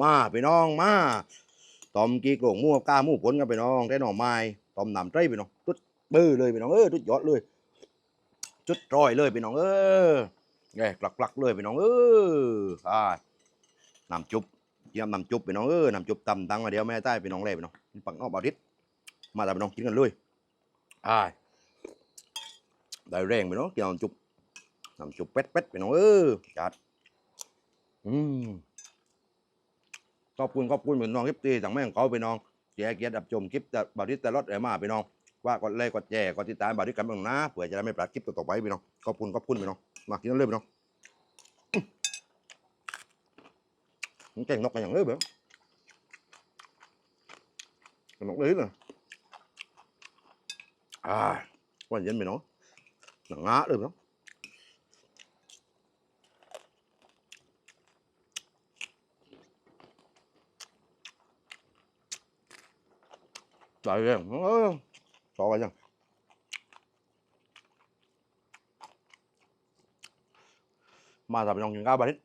มาพี่น้องมาต้มกีโกลงมู่กับก้ามู่ผลกันพี่น้องได้หน่อไม้ต้มนำใจพี่น้องจุดเบื้อเลยพี่น้องเออจุดยอดเลย จุดร้อยเลยพี่น้องเออแกกลักๆเลยพี่น้องเอออ่าน้ำจุบยี่ยมน้ำจุบพี่น้องเออน้ำจุบตำตังมาเดียวแม่ใต้พี่น้องเลยพี่น้องปังนอกบาดิษมาแต่พี่น้องกินกันเลยอ่าได้แรงพี่น้องเกี่ยวน้ำจุบน้ำจุบเป็ดเป็ดพี่น้องเออจัดอืม ขอบคุณขอบคุณพี่น้องคลิปตีสั่งแม่งเขาพี่น้องแจกเกียรติดับชมคลิปแต่บาดิษแต่รถเอ๋มาพี่น้องว่ากดไลค์กดแชร์กดติดตามบาริกันบ้างนะเผื่อจะได้ไม่พลาดคลิปต่อไปพี่น้องขอบคุณขอบคุณพี่น้องมากินกันเลยพี่น้องมันแกงนกกันอย่างเลยเบ้อแกงนกเลยนะอ่าวันเย็นพี่น้องหนังงาเลยพี่น้อง ใจเลยเออต่อไปยังมาสับยองกินข้าวบาริษ